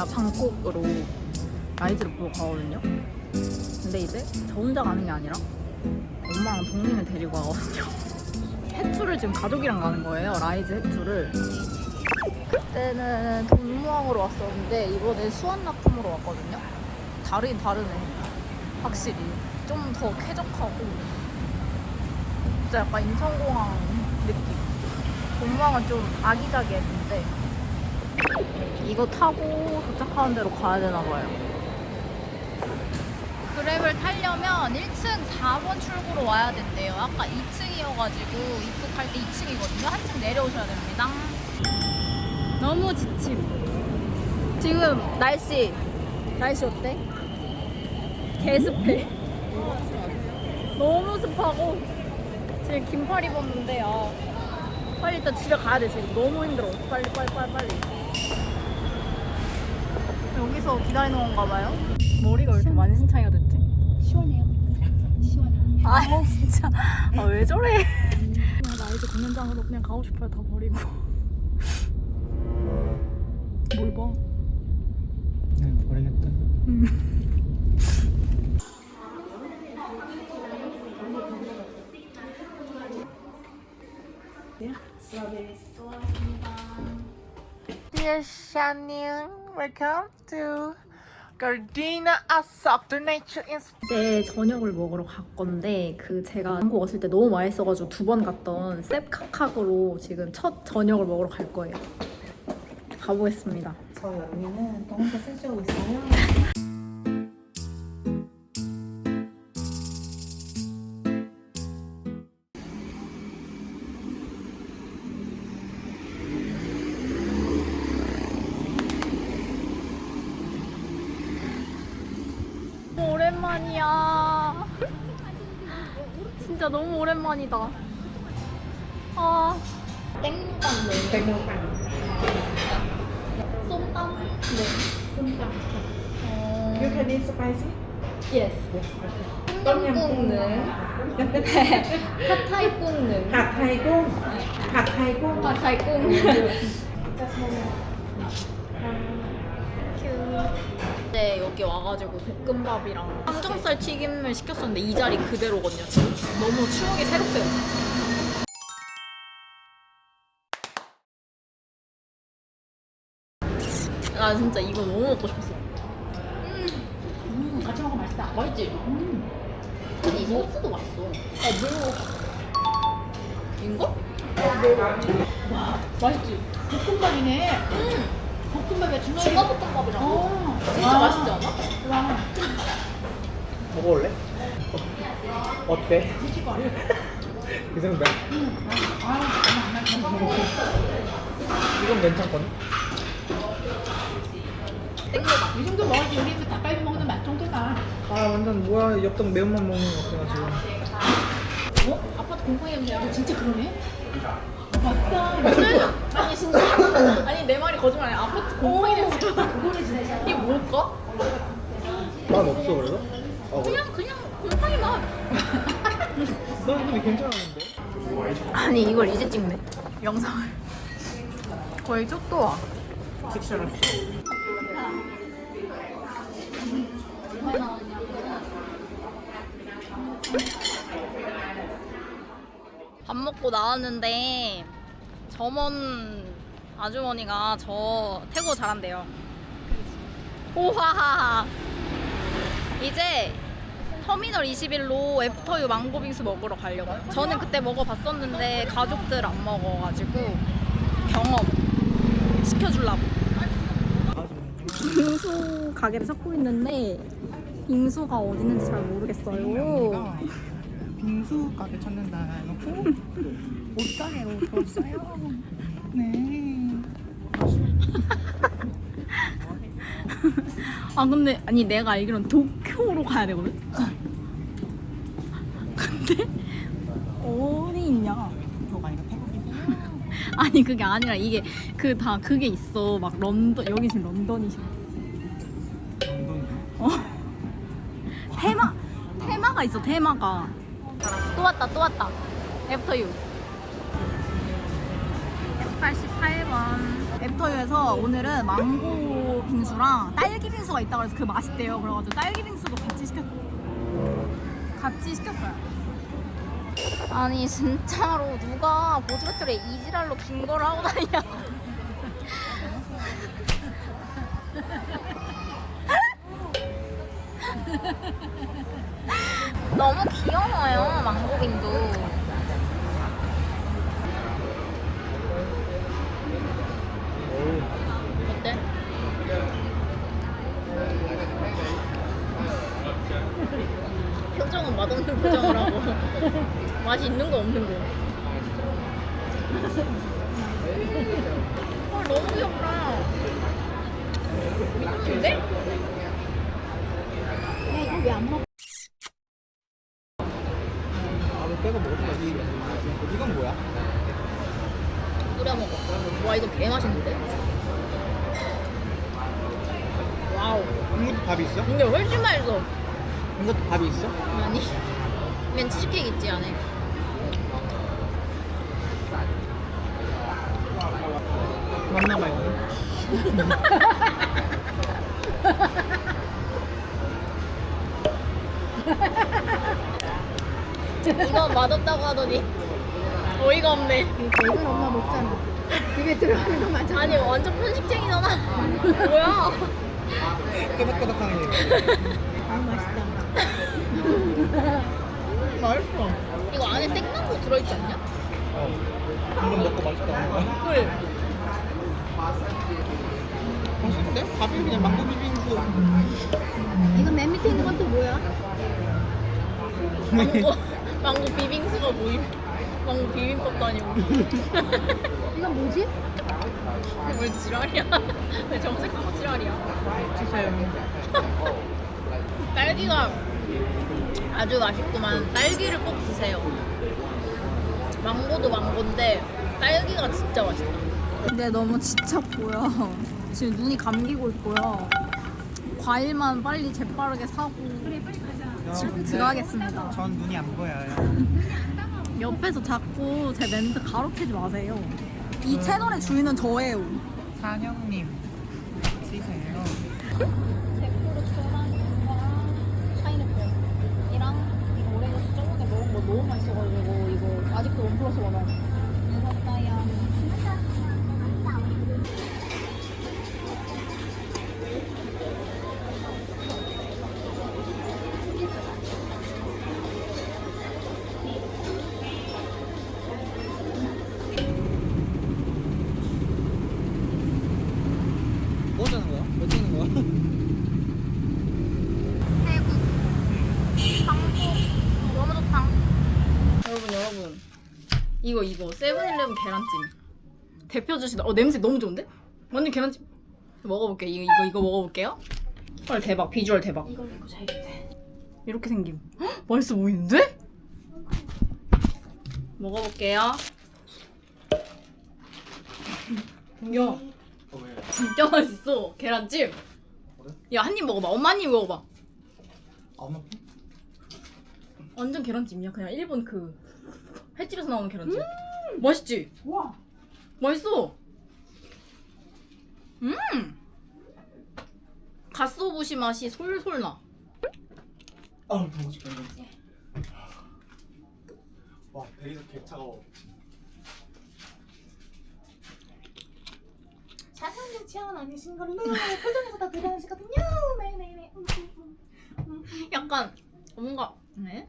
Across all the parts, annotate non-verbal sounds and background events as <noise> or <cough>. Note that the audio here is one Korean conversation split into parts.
제가 방콕으로 라이즈를 보러 가거든요. 근데 이제 저 혼자 가는 게 아니라 엄마랑 동생을 데리고 가거든요. <laughs> 해투를 지금 가족이랑 가는 거예요. 라이즈 해투를. 그때는 돈무항으로 왔었는데 이번에 수완납품으로 왔거든요. 다르긴 다르네. 확실히 좀 더 쾌적하고 진짜 약간 인천공항 느낌. 돈무항은 좀 아기자기했는데 이거 타고 도착하는 대로 가야 되나 봐요. 그랩을 타려면 1층 4번 출구로 와야 된대요. 아까 2층이어가지고 입국할 때 2층이거든요. 한층 내려오셔야 됩니다. 너무 지침. 지금 날씨 날씨 어때? 개습해. 너무 습하고 지금 긴팔 입었는데 아 빨리 일단 집에 가야 돼 지금 너무 힘들어. 빨리 빨리 빨리 빨리. 여기서 기다리는 건가 봐요? 머리가 왜 이렇게 만신창이가 됐지? 시원해요. 시원해. 아 진짜 아 왜 저래? 그냥 나 이제 공연장으로 그냥 가고 싶어요 다 버리고. 뭘 봐? 네, 버리겠다. Dear Shannon, welcome to Gardena a Softer Nature Inspiration. 이제 저녁을 먹으러 갈 건데 그 제가 한국 왔을 때 너무 맛있어가지고 두 번 갔던 셉카카으로 지금 첫 저녁을 먹으러 갈 거예요. 가보겠습니다. 저희 언니는 또 혼자 쓰시고 있어요. 진짜 너무 오랜만이다. 아. 땡빵 땡빵. 쏨땀? 네. 쏨땀. 어. You can eat spicy? Yes. 똠얌 볶는. 핫타이 볶는. 핫타이 볶. 핫타이 볶. 핫타이 볶. 여기 와가지고 볶음밥이랑 삼겹살 튀김을 시켰었는데 이 자리 그대로거든요 지금 너무 추억이 새록새록 아 진짜 이거 너무 먹고 싶었어 음, 같이 먹으면 맛있다. 맛있지? 음. 아니 이 소스도 맛있어 아 매워 이거? 맛있지? 볶음밥이네. 음 볶음밥에 중간에. 중화볶음밥이랑 어. 진짜 맛있지 않아? 와. <laughs> 먹어볼래? 어, 어때? 미칠 거 아니야? 그 정도? 아, 정말 안 나. 이건 괜찮거든? 이 정도 먹어야지 우리 그 닭갈비 먹는 맛 정도다. 아, 완전 뭐야. 엽떡 매운맛 먹는 것 같아가지고. 어? 아파트 공포 냄새. 어, 진짜 그러네? 맞다. 아니 진짜 아니 내 말이 거짓말 아니야 아파트. 이게 뭘까? 맛 없어, 그래서? 어, 그래? 그냥 그냥 곰팡이 맛너 근데 괜찮았는데? 아니 이걸 이제 찍네. 영상을. 거의 쪽도 와. 섹시한 밥 먹고 나왔는데 점원 아주머니가 저 태국어 잘한대요. 오하하하 이제 터미널 21로 애프터유 망고빙수 먹으러 가려고 저는 그때 먹어봤었는데 가족들 안 먹어가지고 경험 시켜주려고 빙수 가게를 찾고 있는데 빙수가 어디 있는지 잘 모르겠어요 빙수 가게 찾는다 놓고 옷가게로 들었어요. 네. 아 근데 아니 내가 알기로는 도쿄로 가야 되거든. 근데 어디 있냐? 도쿄가 아니라 태국이세요? 아니 그게 아니라 이게 그 다 그게 있어. 막 런던 여기 지금 런던이시고. 어. 테마 테마가 있어 테마가. 또 왔다 또 왔다. 애프터 유 88번. 애프터유에서 오늘은 망고 빙수랑 딸기 빙수가 있다고 해서 그 맛있대요. 그래가지고 딸기 빙수도 같이 시켰 같이 시켰어요. 아니 진짜로 누가 보조 배터리에 이지랄로 긴 거를 하고 다니냐? <laughs> 너무 귀여워요 망고빙도. 맛없는 표정을 하고 <laughs> 맛이 있는 거 없는 거. 아 너무 귀엽다. 미쳤는데? 야 이거 왜 안 먹어? 나도 빼고 먹을 거야. 이건 뭐야? 뿌려 먹어. 와 이거 개 맛있는데? 와우. 이것도 밥이 있어? 근데 훨씬 맛있어. 이것도 밥이 있어? 아니. 맨 치즈케이크 있지 안에. 맞나 봐요. 이거 맛없다고 하더니 어이가 없네. 이건 엄마 먹잖아. 입에 들어가는 거 맞아. 아니 완전 편식쟁이잖아. 뭐야? 끄덕끄덕하는 게. 아 맛있다. 맛있어. 이거 안에 생망고 들어있지 않냐? 어. 이건 먹고 맛있다. 헐. 맛있는데? 밥이 그냥 망고 비빔국. 이거 맨 밑에 있는 건 또 뭐야? 망고 <laughs> 망고 비빙수가 뭐임? 망고 비빔밥도 아니고. <laughs> 이건 뭐지? 왜 지랄이야? <laughs> 왜 정색하고 지랄이야? 주세요. 딸기가 아주 맛있구만. 딸기를 꼭 드세요. 망고도 망고인데 딸기가 진짜 맛있다. 근데 너무 지쳤고요. 지금 눈이 감기고 있고요. 과일만 빨리 재빠르게 사고 지금 들어가겠습니다. 전 눈이 안 보여요. <laughs> 옆에서 자꾸 제 멘트 가로채지 마세요. 이 채널의 주인은 저예요. 산영님. 치세요. 제프로 초랑이랑 파인애플이랑 이거 오렌지 저번에 먹은 거 너무 맛있어가지고 이거 아직도 원 플러스 원원 샀어요 뭐 하자는 거야? 뭐 찍는 거야? <laughs> 태국 한국 너무 좋다 여러분 여러분 이거 이거. 세븐일레븐 계란찜. 대표 주시다. 어 냄새 너무 좋은데? 완전 계란찜. 먹어볼게요 이거 이거 이거 먹어볼게요. 헐 대박. 비주얼 대박. 이거 이거 잘 이렇게 생김. 헉, 맛있어 보이는데? 먹어볼게요. 야. 진짜 맛있어. 계란찜. 야한 입 먹어봐. 엄마 한 입 먹어봐. 엄마. 완전 계란찜이야. 그냥 일본 그 횟집에서 나오는 계란찜. 맛있지? 와. 맛있어. 음. 갓소부시 맛이 솔솔 나. 아우 너무 죽겠네. 와 대리석 개 차가워. 자상력 취향은 아니신 걸로 표정에서 다 드러나시거든요. 네네네. 약간 뭔가 네?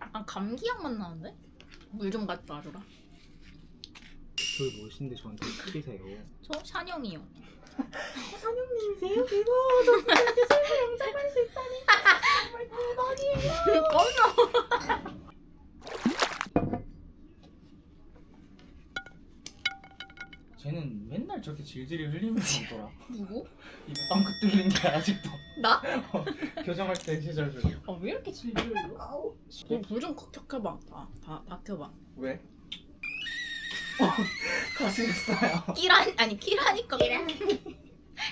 약간 감기약 맛 나는데? 물 좀 갖다 줘라. 저 멋인데 저한테 크리세요. 저 샤뇽이요. 사장님이세요? 이거 저 이렇게 실물 영접할 수 있다니. 정말 대박이에요. <laughs> 꺼져. 질질이 흘리면서 오더라. <laughs> 누구? 이거 빵긋 뚫린 게 아직도 나? <laughs> 교정할 때 시절 그아왜 이렇게 질질 흘려? 불좀 켜봐. 다, 다, 다 켜봐. 왜? <laughs> 어, 가시겠어요. 끼란 아니 끼라니까.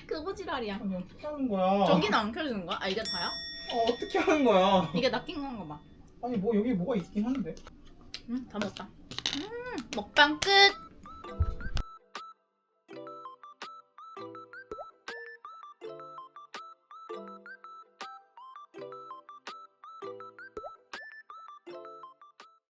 그거 지랄이야. 아니 어떻게 하는 거야? 저기는 안 켜주는 거야? 아 이게 다야? 어, 어떻게 하는 거야? 이게 낚인 건가 봐. 아니 뭐 여기 뭐가 있긴 한데. 응, 다 먹었다. 음, 먹방 끝.